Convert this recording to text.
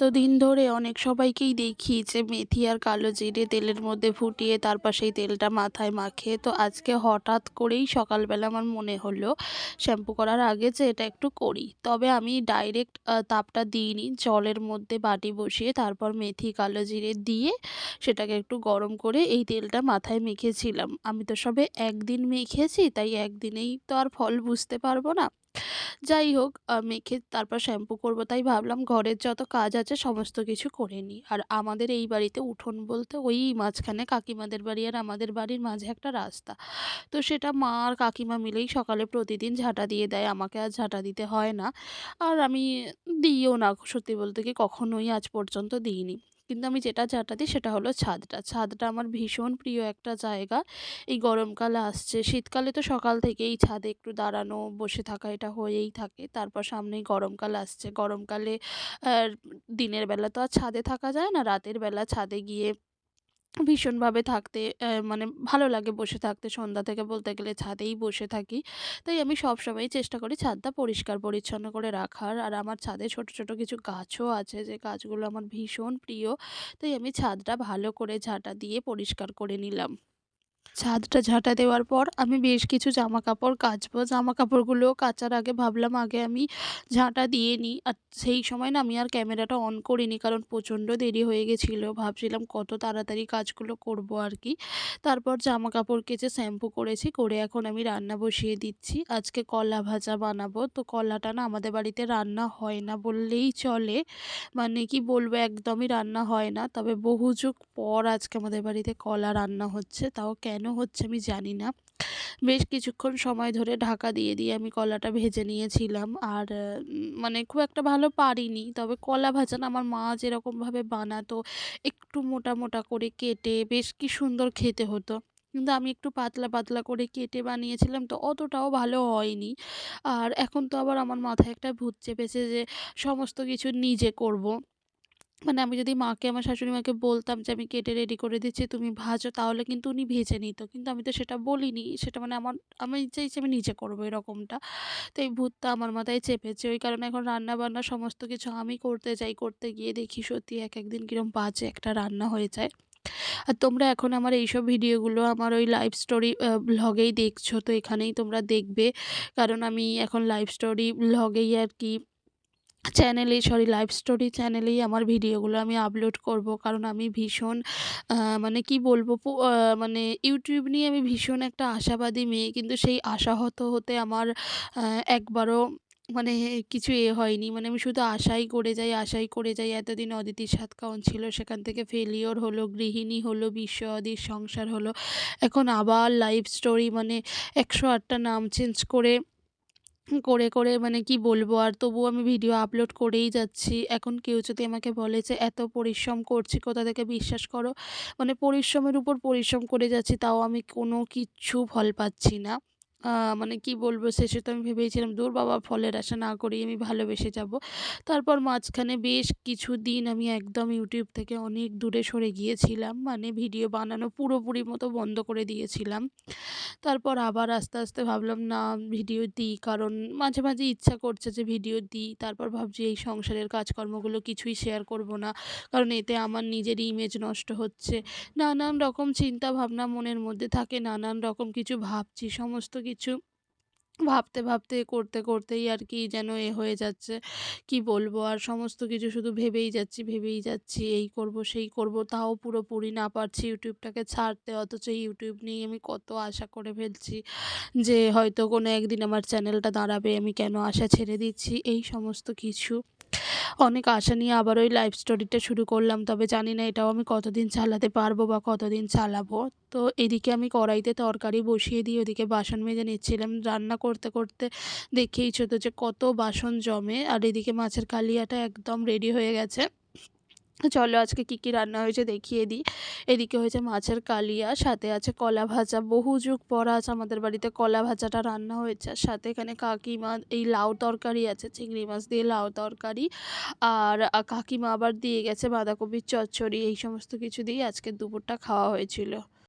এতদিন ধরে অনেক সবাইকেই দেখি যে মেথি আর কালো জিরে তেলের মধ্যে ফুটিয়ে তারপর সেই তেলটা মাথায় মাখে তো আজকে হঠাৎ করেই সকালবেলা আমার মনে হলো শ্যাম্পু করার আগে যে এটা একটু করি। তবে আমি ডাইরেক্ট তাপটা দিইনি, জলের মধ্যে বাটি বসিয়ে তারপর মেথি, কালো জিরে দিয়ে সেটাকে একটু গরম করে এই তেলটা মাথায় মেখেছিলাম। আমি তো সবে একদিন মেখেছি, তাই একদিনেই তো আর ফল বুঝতে পারব না। যাই হোক মেখে তারপর শ্যাম্পু করব, তাই ভাবলাম ঘরের যত কাজ আছে সমস্ত কিছু করে নিই। আর আমাদের এই বাড়িতে উঠোন বলতে ওই মাঝখানে কাকিমাদের বাড়ি আর আমাদের বাড়ির মাঝে একটা রাস্তা। তো সেটা মা আর কাকিমা মিলেই সকালে প্রতিদিন ঝাঁটা দিয়ে দেয়। আমাকে আর ঝাঁটা দিতে হয় না। আর আমি দিইও না, সত্যি বলতে কি কখনোই আজ পর্যন্ত দিইনি। কিন্তু আমি যেটা ঝাঁটা দিই সেটা হলো ছাদটা। ছাদটা আমার ভীষণ প্রিয় একটা জায়গা। এই গরমকাল আসছে, শীতকালে তো সকাল থেকেই ছাদে একটু দাঁড়ানো, বসে থাকা এটা হয়েই থাকে। তারপর সামনেই গরমকাল আসছে। গরমকালে দিনের বেলা তো আর ছাদে থাকা যায় না। রাতের বেলা ছাদে গিয়ে ভীষণভাবে থাকতে মানে ভালো লাগে বসে থাকতে। সন্ধ্যা থেকে বলতে গেলে ছাদেই বসে থাকি। তাই আমি সবসময়ই চেষ্টা করি ছাদটা পরিষ্কার পরিচ্ছন্ন করে রাখার। আর আমার ছাদে ছোট, ছোট কিছু গাছও আছে যে গাছগুলো আমার ভীষণ প্রিয়। তাই আমি ছাদটা ভালো করে ঝাঁটা দিয়ে পরিষ্কার করে নিলাম। ছাদটা ঝাঁটা দেওয়ার পর আমি বেশ কিছু জামাকাপড় কাচবো। জামাকাপড়গুলো কাচার আগে ভাবলাম আগে আমি ঝাঁটা দিয়ে নিই। আর সেই সময় না আমি আর ক্যামেরাটা অন করিনি কারণ প্রচণ্ড দেরি হয়ে গেছিল। ভাবছিলাম কত তাড়াতাড়ি কাজগুলো করব আর কি। তারপর জামাকাপড় কেচে শ্যাম্পু করেছি। করে এখন আমি রান্না বসিয়ে দিচ্ছি। আজকে কলা ভাজা বানাবো। তো কলাটা না আমাদের বাড়িতে রান্না হয় না বললেই চলে। মানে কি বলব, একদমই রান্না হয় না। তবে বহু যুগ পর আজকে আমাদের বাড়িতে কলা রান্না হচ্ছে। তাও কেন হচ্ছে আমি জানি না। বেশ কিছুক্ষণ সময় ধরে ঢাকা দিয়ে দিয়ে আমি কলাটা ভেজে নিয়েছিলাম। আর মানে খুব একটা ভালো পারিনি। তবে কলা ভাজা আমার মা যেরকমভাবে বানাতো একটু মোটা, মোটা করে কেটে বেশ কি সুন্দর খেতে হতো। কিন্তু আমি একটু পাতলা, পাতলা করে কেটে বানিয়েছিলাম তো অতটাও ভালো হয়নি। আর এখন তো আবার আমার মাথায় একটা ভূত চেপেছে যে সমস্ত কিছু নিজে করব। মানে আমি যদি মাকে, আমার শাশুড়ি মাকে বলতাম যে, আমি কেটে রেডি করে দিচ্ছি, তুমি ভাজো, তাহলে কিন্তু উনি ভেজে নিত। কিন্তু আমি তো সেটা বলিনি। সেটা মানে আমার, আমি চাইছি আমি নিজে করব এরকমটা। তো এই ভূতটা আমার মাথায় চেপেছে। ওই কারণে এখন রান্না-বান্না সমস্ত কিছু আমি করতে যাই। করতে গিয়ে দেখি সত্যি এক একদিন কিরম বাজে একটা রান্না হয়ে যায়। আর তোমরা এখন আমার এইসব ভিডিওগুলো আমার ওই লাইভ স্টোরি আ ভ্লগেই দেখছ। তো এখানেই তোমরা দেখবে। কারণ আমি এখন লাইভ স্টোরি ভ্লগেই আর কি চ্যানেলে সরি লাইভ স্টোরি চ্যানেলেই আমার ভিডিওগুলো আমি আপলোড করব। কারণ আমি ভীষণ মানে কি বলব মানে ইউটিউব নিয়ে আমি ভীষণ একটা আশাবাদী মেয়ে। কিন্তু সেই আশাহত হতে আমার একবারও মানে কিছু এ হয়নি। মানে আমি শুধু আশাই করে যাই, আশাই করে যাই। এতদিন অদিতির সাত কাউন ছিল সেখান থেকে ফেলিওর হলো, গৃহিণী হলো, বিশ্ব অদির সংসার হলো। এখন আবার লাইভ স্টোরি মানে একশো আটটা নাম চেঞ্জ করে করে, করে মানে কি বলব আর তবুও আমি ভিডিও আপলোড করেই যাচ্ছি। এখন কেউ যদি আমাকে বলে যে এত পরিশ্রম করছি কোথা থেকে বিশ্বাস করো মানে পরিশ্রমের উপর পরিশ্রম করে যাচ্ছি তাও আমি কোনো কিচ্ছু ফল পাচ্ছি না। মানে কি বলব শেষে তো আমি ভেবেইছিলাম দূর বাবা ফলের আশা না করেই আমি ভালোবেসে যাব তারপর মাঝখানে বেশ কিছু দিন আমি একদম ইউটিউব থেকে অনেক দূরে সরে গিয়েছিলাম। মানে ভিডিও বানানো পুরোপুরি মতো বন্ধ করে দিয়েছিলাম। তারপর আবার আস্তে, আস্তে ভাবলাম না ভিডিও দিই কারণ মাঝে, মাঝে ইচ্ছা করছে যে ভিডিও দিই। তারপর ভাবছি এই সংসারের কাজকর্মগুলো কিছুই শেয়ার করব না। কারণ এতে আমার নিজেরই ইমেজ নষ্ট হচ্ছে। নানান রকম চিন্তা ভাবনা মনের মধ্যে থাকে, নানান রকম কিছু ভাবছি। সমস্ত কিছু ভাবতে, ভাবতে করতে, করতেই আর কি যেন এ হয়ে যাচ্ছে। কি বলব আর সমস্ত কিছু শুধু ভেবেই যাচ্ছি, ভেবেই যাচ্ছি। এই করব, সেই করব। তাও পুরোপুরি না পারছি ইউটিউবটাকে ছাড়তে। অথচ ইউটিউব নিয়ে আমি কত আশা করে ফেলছি যে হয়তো কোনো একদিন আমার চ্যানেলটা দাঁড়াবে। আমি কেন আশা ছেড়ে দিচ্ছি এই সমস্ত কিছু। অনেক আশা নিয়ে আবার ওই লাইফ স্টোরিটা শুরু করলাম। তবে জানি না এটাও আমি কতদিন চালাতে পারব বা কতদিন চালাবো। তো এদিকে আমি কড়াইতে তরকারি বসিয়ে দিয়ে ওদিকে বাসন মেজে নিচ্ছিলাম। রান্না করতে, করতে দেখেইছো তো যে কত বাসন জমে। আর এদিকে মাছের কালিয়াটা একদম রেডি হয়ে গেছে। চলো আজকে কী, কী রান্না হয়েছে দেখিয়ে দিই। এদিকে হয়েছে মাছের কালিয়া, সাথে আছে কলা ভাজা। বহু যুগ পর আজ আমাদের বাড়িতে কলা ভাজাটা রান্না হয়েছে। আর সাথে এখানে কাকিমা এই লাউ তরকারি আছে, চিংড়ি মাছ দিয়ে লাউ তরকারি। আর কাকিমা আবার দিয়ে গেছে বাঁধাকপির চচ্চড়ি। এই সমস্ত কিছু দিয়ে আজকে দুপুরটা খাওয়া হয়েছিল।